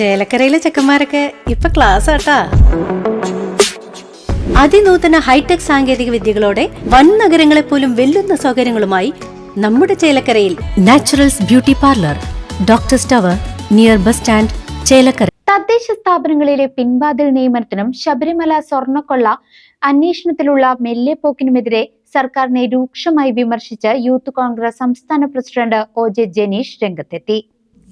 ചേലക്കരയിലെ ചെക്കന്മാരൊക്കെ ഇപ്പൊ ക്ലാസ് ആട്ടാ. അതിനൂതന ഹൈടെക് സാങ്കേതിക വിദ്യകളോടെ വൻ നഗരങ്ങളെ പോലും വെല്ലുന്ന സൗകര്യങ്ങളുമായി നമ്മുടെ ചേലക്കരയിൽ നാച്ചുറൽസ് ബ്യൂട്ടി പാർലർ ഡോക്ടർ സ്റ്റവർ നിയർ ബസ് സ്റ്റാൻഡ് ചേലക്കര. തദ്ദേശ സ്ഥാപനങ്ങളിലെ പിൻവാതിൽ നിയമനത്തിനും ശബരിമല സ്വർണക്കൊള്ള അന്വേഷണത്തിലുള്ള മെല്ലെപ്പോക്കിനുമെതിരെ സർക്കാരിനെ രൂക്ഷമായി വിമർശിച്ച് യൂത്ത് കോൺഗ്രസ് സംസ്ഥാന പ്രസിഡന്റ് ഒ ജെ ജനീഷ് രംഗത്തെത്തി.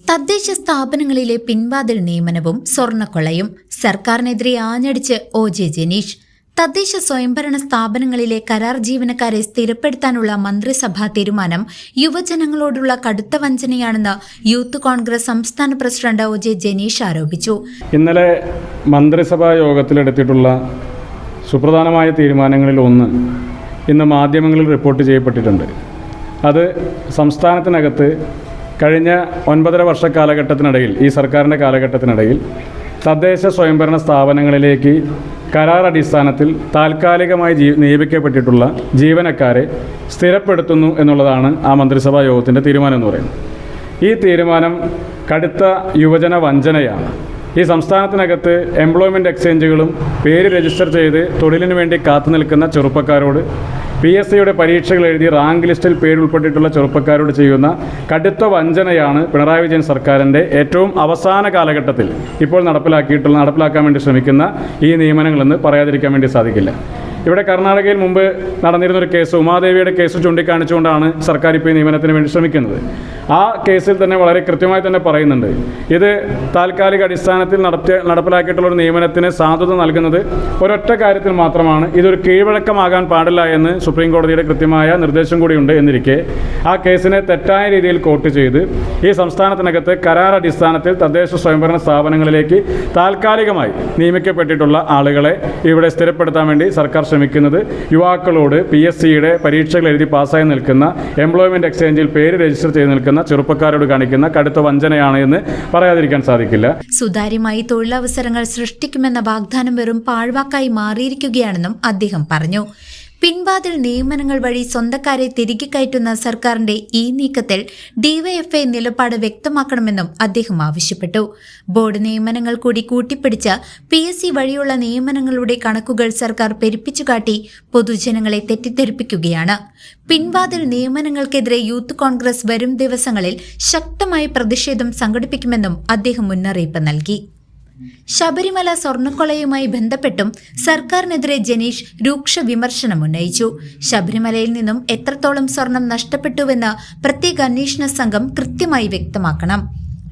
തദ്ദേശ സ്ഥാപനങ്ങളിലെ പിൻവാതിൽ നിയമനവും സ്വർണക്കൊളയും സർക്കാരിനെതിരെ ആഞ്ഞടിച്ച് ഒ ജെ ജനീഷ്. തദ്ദേശ സ്വയംഭരണ സ്ഥാപനങ്ങളിലെ കരാർ ജീവനക്കാരെ സ്ഥിരപ്പെടുത്താനുള്ള മന്ത്രിസഭാ തീരുമാനം യുവജനങ്ങളോടുള്ള കടുത്ത വഞ്ചനയാണെന്ന് യൂത്ത് കോൺഗ്രസ് സംസ്ഥാന പ്രസിഡന്റ് ഒ ജെ ജനീഷ് ആരോപിച്ചു. ഇന്നലെ മന്ത്രിസഭാ യോഗത്തിലെടുത്തിട്ടുള്ള സുപ്രധാനമായ തീരുമാനങ്ങളിൽ ഒന്ന് ഇന്ന് മാധ്യമങ്ങളിൽ റിപ്പോർട്ട് ചെയ്യപ്പെട്ടിട്ടുണ്ട്. അത് സംസ്ഥാനത്തിനകത്ത് കഴിഞ്ഞ ഒൻപതര വർഷ കാലഘട്ടത്തിനിടയിൽ ഈ സർക്കാരിന്റെ കാലഘട്ടത്തിനിടയിൽ തദ്ദേശ സ്വയംഭരണ സ്ഥാപനങ്ങളിലേക്ക് കരാർ അടിസ്ഥാനത്തിൽ താൽക്കാലികമായി ജീ നിയമിക്കപ്പെട്ടിട്ടുള്ള ജീവനക്കാരെ സ്ഥിരപ്പെടുത്തുന്നു എന്നുള്ളതാണ് ആ മന്ത്രിസഭാ യോഗത്തിന്റെ തീരുമാനം എന്ന് പറയുന്നത്. ഈ തീരുമാനം കടുത്ത യുവജന വഞ്ചനയാണ്. ഈ സംസ്ഥാനത്തിനകത്ത് എംപ്ലോയ്മെന്റ് എക്സ്ചേഞ്ചുകളും പേര് രജിസ്റ്റർ ചെയ്ത് തൊഴിലിനു വേണ്ടി കാത്തു നിൽക്കുന്ന ചെറുപ്പക്കാരോട് പി എസ് സിയുടെ പരീക്ഷകൾ എഴുതി റാങ്ക് ലിസ്റ്റിൽ പേരുൾപ്പെട്ടിട്ടുള്ള ചെറുപ്പക്കാരോട് ചെയ്യുന്ന കടുത്ത വഞ്ചനയാണ് പിണറായി വിജയൻ സർക്കാരിന്റെ ഏറ്റവും അവസാന കാലഘട്ടത്തിൽ ഇപ്പോൾ നടപ്പിലാക്കിയിട്ടുള്ള നടപ്പിലാക്കാൻ വേണ്ടി ശ്രമിക്കുന്ന ഈ നിയമനങ്ങളെന്ന് പറയാതിരിക്കാൻ വേണ്ടി സാധിക്കില്ല. ഇവിടെ കർണാടകയിൽ മുമ്പ് നടന്നിരുന്ന ഒരു കേസ് ഉമാദേവിയുടെ കേസ് ചൂണ്ടിക്കാണിച്ചുകൊണ്ടാണ് സർക്കാർ ഇപ്പോൾ നിയമനത്തിന് വേണ്ടി ശ്രമിക്കുന്നത്. ആ കേസിൽ തന്നെ വളരെ കൃത്യമായി തന്നെ പറയുന്നുണ്ട്. ഇത് താൽക്കാലിക അടിസ്ഥാനത്തിൽ നടത്തി നടപ്പിലാക്കിയിട്ടുള്ള ഒരു നിയമനത്തിന് സാധുത നൽകുന്നത് ഒരൊറ്റ കാര്യത്തിൽ മാത്രമാണ്. ഇതൊരു കീഴ്വഴക്കമാകാൻ പാടില്ല എന്ന് സുപ്രീം കോടതിയുടെ കൃത്യമായ നിർദ്ദേശം കൂടിയുണ്ട് എന്നിരിക്കെ. ആ കേസിനെ തെറ്റായ രീതിയിൽ കോട്ട് ചെയ്ത് ഈ സംസ്ഥാനത്തിനകത്ത് കരാർ അടിസ്ഥാനത്തിൽ തദ്ദേശ സ്വയംഭരണ സ്ഥാപനങ്ങളിലേക്ക് താൽക്കാലികമായി നിയമിക്കപ്പെട്ടിട്ടുള്ള ആളുകളെ ഇവിടെ സ്ഥിരപ്പെടുത്താൻ വേണ്ടി സർക്കാർ ശ്രമിക്കുന്നത് യുവാക്കളോട് പി എസ് സിയുടെ പരീക്ഷകൾ എഴുതി പാസ്സായി നിൽക്കുന്ന എംപ്ലോയ്മെന്റ് എക്സ്ചേഞ്ചിൽ പേര് രജിസ്റ്റർ ചെയ്ത് നിൽക്കുന്ന ചെറുപ്പക്കാരോട് കാണിക്കുന്ന കടുത്ത വഞ്ചനയാണ് എന്ന് പറയാതിരിക്കാൻ സാധിക്കില്ല. സുതാര്യമായി തൊഴിലവസരങ്ങൾ സൃഷ്ടിക്കുമെന്ന വാഗ്ദാനം വെറും പാഴ്വാക്കായി മാറിയിരിക്കുകയാണെന്നും അദ്ദേഹം പറഞ്ഞു. പിൻവാതിൽ നിയമനങ്ങൾ വഴി സ്വന്തക്കാരെ തിരികെ കയറ്റുന്ന സർക്കാരിന്റെ ഈ നീക്കത്തിൽ ഡിവൈഎഫ്ഐ നിലപാട് വ്യക്തമാക്കണമെന്നും അദ്ദേഹം ആവശ്യപ്പെട്ടു. ബോർഡ് നിയമനങ്ങൾ കൂടി കൂട്ടിപ്പിടിച്ച് പി എസ് സി വഴിയുള്ള നിയമനങ്ങളുടെ കണക്കുകൾ സർക്കാർ പെരുപ്പിച്ചുകാട്ടി പൊതുജനങ്ങളെ തെറ്റിദ്ധരിപ്പിക്കുകയാണ്. പിൻവാതിൽ നിയമനങ്ങൾക്കെതിരെ യൂത്ത് കോൺഗ്രസ് വരും ദിവസങ്ങളിൽ ശക്തമായ പ്രതിഷേധം സംഘടിപ്പിക്കുമെന്നും അദ്ദേഹം മുന്നറിയിപ്പ് നൽകി. ശബരിമല സ്വർണക്കൊളയുമായി ബന്ധപ്പെട്ടും സർക്കാരിനെതിരെ ജനീഷ് രൂക്ഷ വിമർശനം ഉന്നയിച്ചു. ശബരിമലയിൽ നിന്നും എത്രത്തോളം സ്വർണം നഷ്ടപ്പെട്ടുവെന്ന് പ്രത്യേക അന്വേഷണ സംഘം കൃത്യമായി വ്യക്തമാക്കണം.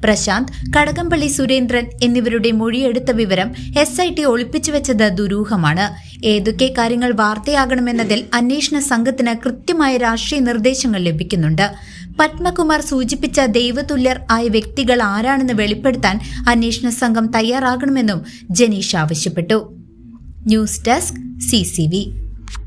പ്രശാന്ത് കടകംപള്ളി സുരേന്ദ്രൻ എന്നിവരുടെ മൊഴിയെടുത്ത വിവരം എസ് ഐ ടി ഒളിപ്പിച്ചു വെച്ചത് ദുരൂഹമാണ്. ഏതൊക്കെ കാര്യങ്ങൾ വാർത്തയാകണമെന്നതിൽ അന്വേഷണ സംഘത്തിന് കൃത്യമായ രാഷ്ട്രീയ നിർദ്ദേശങ്ങൾ ലഭിക്കുന്നുണ്ട്. പത്മകുമാർ സൂചിപ്പിച്ച ദൈവതുല്യർ ആയ വ്യക്തികൾ ആരാണെന്ന് വെളിപ്പെടുത്താൻ അന്വേഷണ സംഘം തയ്യാറാകണമെന്നും ജനീഷ് ആവശ്യപ്പെട്ടു. News desk C